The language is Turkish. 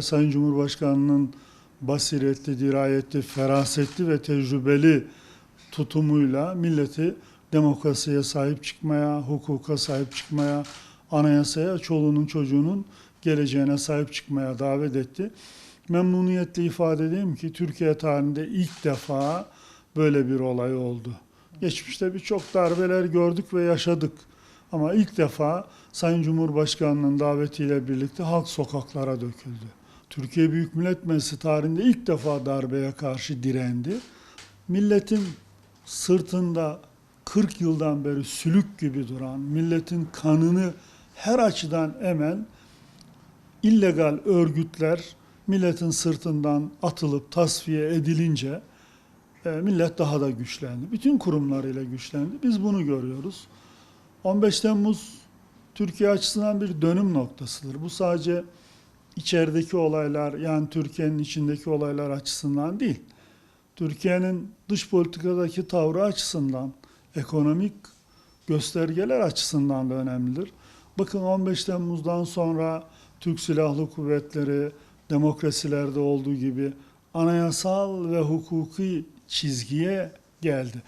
Sayın Cumhurbaşkanı'nın basiretli, dirayetli, ferasetli ve tecrübeli tutumuyla milleti demokrasiye sahip çıkmaya, hukuka sahip çıkmaya, anayasaya, çoluğunun çocuğunun geleceğine sahip çıkmaya davet etti. Memnuniyetle ifade edeyim ki Türkiye tarihinde ilk defa böyle bir olay oldu. Geçmişte birçok darbeler gördük ve yaşadık. Ama ilk defa Sayın Cumhurbaşkanı'nın davetiyle birlikte halk sokaklara döküldü. Türkiye Büyük Millet Meclisi tarihinde ilk defa darbeye karşı direndi. Milletin sırtında 40 yıldan beri sülük gibi duran, milletin kanını her açıdan emen illegal örgütler milletin sırtından atılıp tasfiye edilince e, millet daha da güçlendi. Bütün kurumlarıyla güçlendi. Biz bunu görüyoruz. 15 Temmuz Türkiye açısından bir dönüm noktasıdır. Bu sadece içerideki olaylar yani Türkiye'nin içindeki olaylar açısından değil. Türkiye'nin dış politikadaki tavrı açısından, ekonomik göstergeler açısından da önemlidir. Bakın 15 Temmuz'dan sonra Türk Silahlı Kuvvetleri demokrasilerde olduğu gibi anayasal ve hukuki çizgiye geldi.